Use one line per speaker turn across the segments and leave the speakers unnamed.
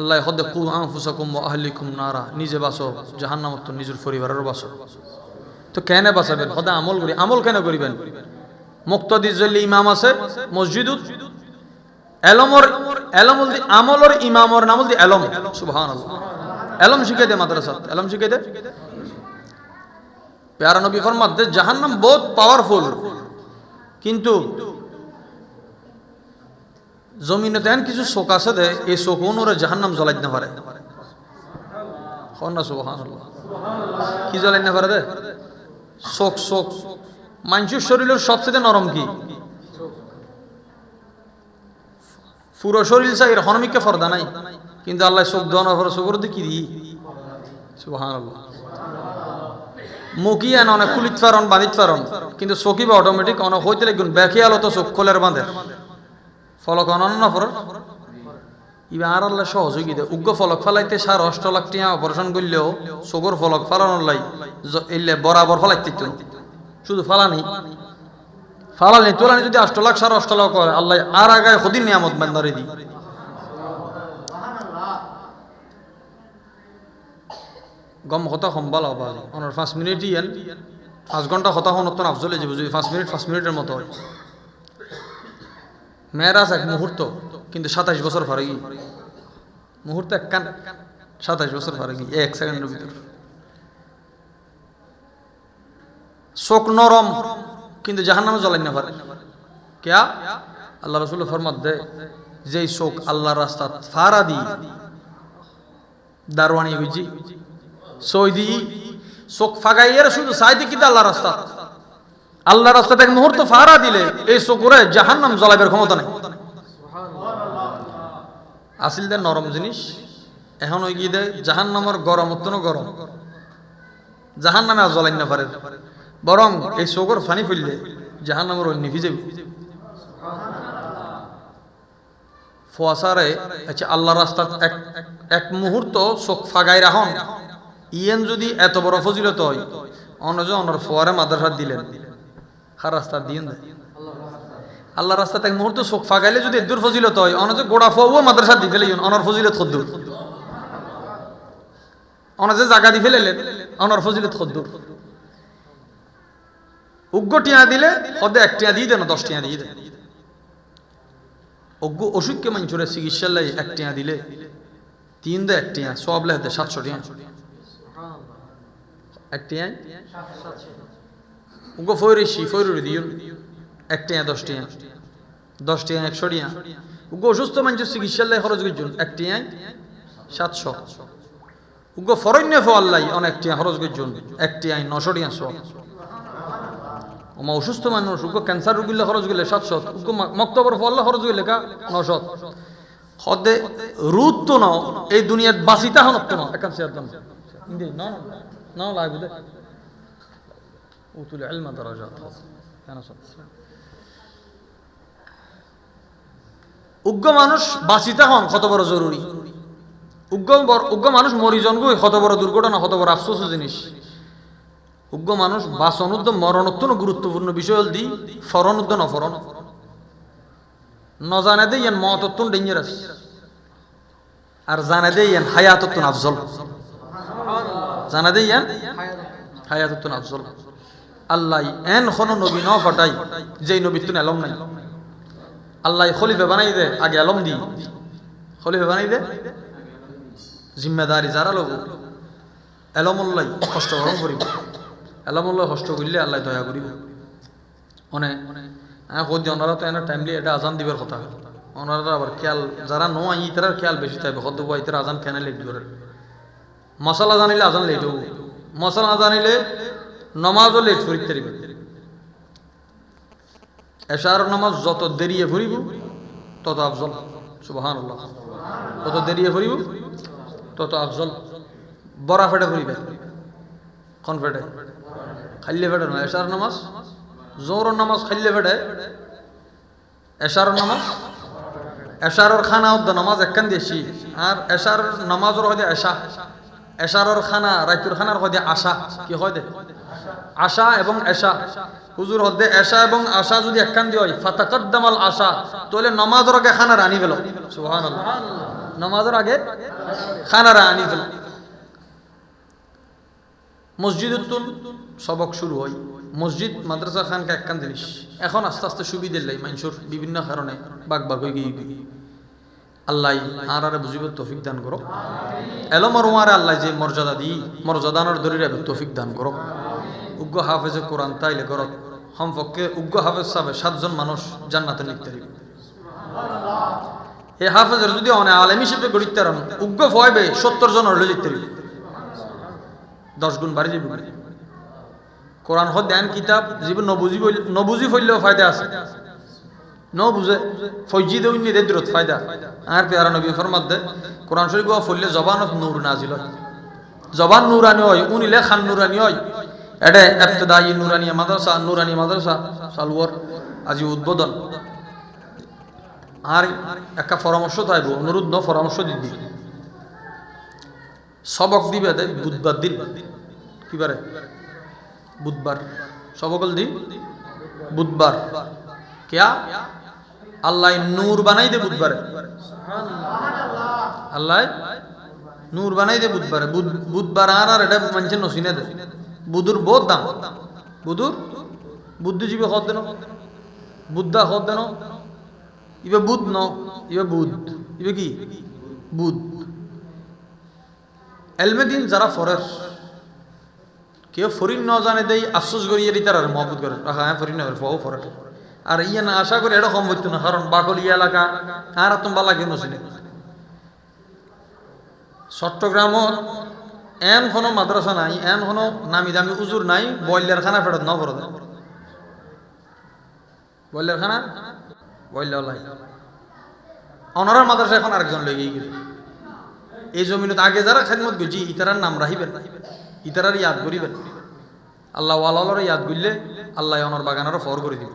আল্লাহ হদে কু আনফুসাকুম ওয়া আহলিকুম নারা। নিজে বাসো জাহান্নামত তো নিজের পরিবারেরও বাসো তো কেন বাঁচাবেন? সদায় আমল করি। আমল কেন করিবেন? মুক্তদি জল্লি ইমাম আছে, মসজিদুত। এলমর এলমুল দি আমলর ইমামর নামুল দি এলম। সুবহানাল্লাহ। এলম শিখাই দে মাদ্রাসাত। এলম শিখাই দে। প্যারা নবী ফরমাত দে, জাহান্নাম বহুত পাওয়ারফুল কিন্তু জমিনে তেন কিছু চোখ আছে দে, এই চোখ ওরে জাহান্নাম জ্বলাই না পারে। কি জ্বলাই না পারে দে? চোখ চোখ মানুষের শরীরের সবচেয়ে নরম কি? পুরো শরীর চাই এর হনমিককে ফর্দা নাই। কিন্তু আল্লাহ চোখ দেওয়ানোর পরে চোখের দিয়ে কি আন অনেক কুলিত ফারন বাঁধিত ফারন। কিন্তু চকি বা অটোমেটিক অনেক হইতে লাগুন ব্যাখি আলো তো চোখ খোলের বাঁধে ফলক অনন্য ইবা আর আল্লাহ সহযোগিতা উগ্র ফলক ফালাইতে সার অষ্ট লাখ টিয়া অপারেশন করলেও চোখর ফলক ফালানোর লাই এলে বরাবর ফালাইতে শুধু ফালানি। ফালানি, তোলানি যদি অষ্ট লাখ সার অষ্ট লাখ করে, আল্লাহ আর আগায় হদিন নিয়ামত বান্দারে দি। গম হতা সম্বাল হবা অনার পাঁচ মিনিট ইয়ান। পাঁচ ঘণ্টা হতা হনতন আফজলে যাব যদি পাঁচ মিনিট, পাঁচ মিনিটের মতো হয়। মেয়েরাজ এক মুহূর্ত, কিন্তু সাতাইশ বছর ফারেগি মুহূর্ত এক কান সাতাইশ বছর ফারেগি এক সেকেন্ডের ভিতর। চোখ নরম, কিন্তু জাহান নামে জ্বলাই না পারে। কেয়া? আল্লাহ রসুল ফরমাত দে যেই চোখ আল্লাহর রাস্তা ফারা দি দারওয়ানি হইজি সৌদি চোখ ফাগাইয়ের শুধু সাইদি কিন্তু আল্লাহ রাস্তা। আল্লাহ রাস্তাতে এক মুহূর্ত ফারা দিলে এই চোখরে জাহান নাম জ্বলাইবার ক্ষমতা নাই। আসিল দে নরম জিনিস, এখন ওই গিয়ে দেয় জাহান নামের গরম, অত্যন্ত গরম। জাহান নামে আর জ্বলাই না পারে। বরং এই চোখর ফানি ফেললে জাহান নামের ওই নিভি যাবে। ফোয়াসারে আচ্ছা আল্লাহ রাস্তা এক এক মুহূর্ত চোখ ফাগাই রাখন। ইয়েন যদি এত বড় ফজিলত হয় অনজ অনর ফোয়ারে মাদ্রাসা দিলেন। রাস্তা দিয়েন দেয় আল্লাহ রাস্তাতে এক মুহূর্ত চোখ ফাগাইলে যদি এদুর ফজিলত হয় অনজ গোড়া ফোয়াও মাদ্রাসা দি ফেলে অনর ফজিলত খদ্দুর অনজে জাগা দি ফেলে অনর ফজিলত খদ্দুর উগ্র টিয়া দিলে সদে এক টিয়া দিয়ে দেন, দশ টিয়া দিয়ে দেন। অজ্ঞ অসুখকে মানুষের চিকিৎসার লাই এক টিয়া দিলে, তিন দে এক টিয়া, সব লেখতে সাতশো টিয়া। এক টিয়া উগ্র ফৈরেছি ফৈরি দিও এক টিয়া দশ টিয়া দশ টিয়া একশো টিয়া উগ্র অসুস্থ মানুষের চিকিৎসার লাই খরচ করছেন এক টিয়ায় সাতশো উগ্র ফরণ্য ফল্লাই অনেক টিয়া খরচ করছেন এক টিয়ায় নশো টিয়া সব ওমা অসুস্থ মানুষ উগ্র ক্যান্সার রোগীলে খরচ গেলে সাতশত উগ্র মক্তবর ফল্লা খরচ গেলে কা নশত সদে রুদ তো ন এই দুনিয়াত বাঁচিতা হন তো ন একান ইন্দে ন ন লাগবে উতুল ইলমা দারাজাত কেন সব? উগ্র মানুষ বাঁচিতা হন, কত বড় জরুরি? উগ্র উগ্র মানুষ মরিজন গই কত বড় দুর্ঘটনা, কত বড় আফসোস জিনিস। উগ্র মানুষ বাসনোদ্য মরণোত্ত গুরুত্বপূর্ণ বিষয় হল দি ফরনোদ্য নফরণ নজানে দে ইয়ান মতত্তুন ডেঞ্জারাস আর জানে দে ইয়ান হায়াতত্তুন আফজল। জানা দে ইয়ান হায়াতত্তুন আফজল। আল্লাহ এন নবী ন ফটাই, যেই নবী তুন এলম নাই। আল্লাহ খলিফে বানাই দে, আগে এলম দি। খলিফে বানাই দে, জিম্মেদারি যারা লোক এলমল্লাই কষ্ট গ্রহণ করিব। এলমল্লাই কষ্ট করলে আল্লাহ দয়া করিব। অনে হ্যাঁ কদি ওনারা তো এনে টাইমলি এটা আজান দিবার কথা। ওনারা আবার খেয়াল, যারা নো আই ইতার খেয়াল বেশি থাকবে। কত বই ইতার আজান কেন লেট করে মশলা জানিলে আজান লেট হব। মশলা জানিলে নমাজও লেট করিতে। পারিবে এশার নামাজ যত দেরিয়ে ফুরিব তত আফজল। সুবাহান তত দেরিয়ে ফুরিব তত আফজল। বড়া ফেটে ফুরিবে কোন ফেটে খাইলে ফেটে নয় এশার নামাজ জোর নামাজ খাইলে ফেটে। এশার নামাজ, এশারর খানা অদ্দ নামাজ একখান দিয়েছি আর এশার নামাজর হয় এশা। এশারর খানা, রাইতুর খানার হয় আশা। কি হয় দে? আশা এবং এশা। হুজুর হদ্দে এশা এবং আশা যদি একখান দিয়ে হয়, ফাতাকদ্দামাল আশা। তাহলে নামাজর আগে খানা রানি গেল সুবহানাল্লাহ। নমাজের আগে খানারা আনি ফেল। মসজিদের তুন সবক শুরু হয়। মসজিদ, মাদ্রাসা, খানকে, একখান জিনিস। এখন আস্তে আস্তে সুবিধে লাই মানুষের বিভিন্ন কারণে বাগ বাগ হয়ে গিয়ে আল্লাহ আর আরে বুঝিব তৌফিক দান করো এলো মরমারে আল্লাহ যে মর্যাদা দি মর্যাদানোর দরি রাখবে তৌফিক দান করো উগ্র হাফেজে কোরআন তাইলে করো সম্পর্কে উগ্র হাফেজ সাহেব সাতজন মানুষ জান্নাতে লিখতে এই হাফেজের যদি অনেক আলেম হিসেবে গড়িতে রান উগ্র ফয়বে সত্তর জন হলে লিখতে দশ গুণ বাড়ি যাবে কোরআন হদ ধ্যান কিতাব, জীবন নবুজি নবুজি ফইলেও ফায়দা আছে। ন বুঝে ফৈজি দেউন নি দেদ্রত ফায়দা। আর পেয়ারা নবী ফরমাত দে কোরআন শরীফ ফইলে জবানত নূর নাজিল হয়। জবান নুরানি হয় উনিলে খান নুরানি হয়। এটা ইবতদায়ী নুরানিয়া মাদ্রাসা, নুরানি মাদ্রাসা, সালুয়ার আজি উদ্বোধন। আর একটা পরামর্শ থাকব অনুরোধ ন, পরামর্শ দিদি সবক দিবে দে, বুধবার দিন। কিবারে বুধবার। সবকল দিন বুধবার। কেয়া? আল্লাহ নূর বানাই দে বুধবারে। আল্লাহ নূর বানাই দে বুধবারে। বুধবার আর আর এটা মানুষের নসিনে দে। বুধুর বহুত দাম। বুধুর বুদ্ধিজীবী হদ দেন বুদ্ধা হদ দেন ইবে বুধ ন, ইবে বুধ। ইবে কি? বুধ। এলমে দিন যারা ফরের, কেউ ফরিন ন জানে দেই, আফসোস করিয়ে দিতে আর মহবুত করে। হ্যাঁ ফরিন নগর ফও আর ইয়ে না আশা করি এটা কম হইতো না, কারণ বাকলি এলাকা আর তুমি বালা কেন চিনে চট্টগ্রামত এন কোনো মাদ্রাসা নাই, এন কোনো নামি দামি উজুর নাই বয়লার খানা ফেরত ন ফরত বয়লার খানা বয়লা অনারার মাদ্রাসা এখন আরেকজন লেগে গেছে। এই জমিনত আগে যারা খেদমত গেছি ইতারার নাম রাখিবেন ইতারার ইয়াদ করিবেন। আল্লাহ ওয়ালার ইয়াদ করলে আল্লাহ অনর বাগানারও ফর করে দিব।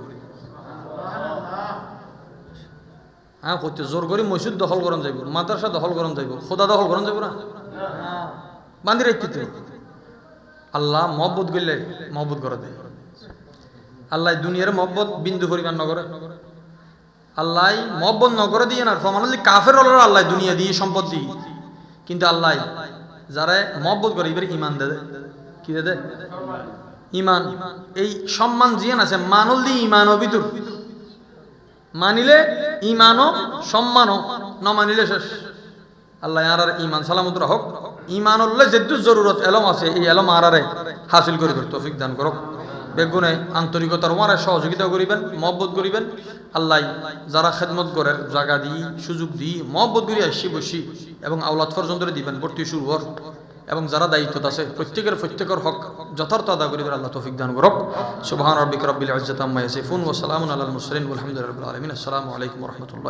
হ্যাঁ করতে জোর করি মসজিদ দখল করন যাইব, মাদ্রাসা দখল করন যাইব, খোদা দখল করন যাইব না? বান্ধি রাখতে আল্লাহ মহব্বত গেলে মহব্বত করে দেয়। আল্লাহ দুনিয়ার মহব্বত বিন্দু পরিমাণ নগরে। আল্লাহ মহব্বত নগরে দিয়ে না ফমান কাফের আল্লাহ দুনিয়া দিয়ে সম্পদ দিয়ে। কিন্তু আল্লাহ যারা মহব্বত করে, এবার ইমান দে কি দে ইমান এই সম্মান জিয়ান আছে, মানুল দিয়ে ইমান ভিতর। মানিলে ইমানও সম্মানও, ন মানিলে শেষ। আল্লাহ আর ইমান সালামত হোক ইমান উল্লে যেদু জরুরত এলম আছে, এই এলম আরারে হাসিল করিব তৌফিক দান করক। বেগুনে আন্তরিকতার ওয়ারে সহযোগিতা করিবেন, মহব্বত করিবেন। আল্লাহ যারা খেদমত করেন জায়গা দিই, সুযোগ দিই, মহব্বত করি আসি বসি এবং আওলাদ পর্যন্ত দিবেন, ভর্তি শুরু হর এবং যারা দায়িত্ব আছে, প্রত্যেকের প্রত্যেকের হক যথার্থ আদা করিবার আল্লাহ তৌফিক দান করক। সুবহান রব্বিক রব্বিল ইজ্জাতি আম্মা ইয়াসিফুন ওয়া সালামুন আলাল মুরসালিন। ওয়ালহামদুলিল্লাহি রাব্বিল আলামিন। আসসালামু আলাইকুম ওয়া রাহমাতুল্লাহ।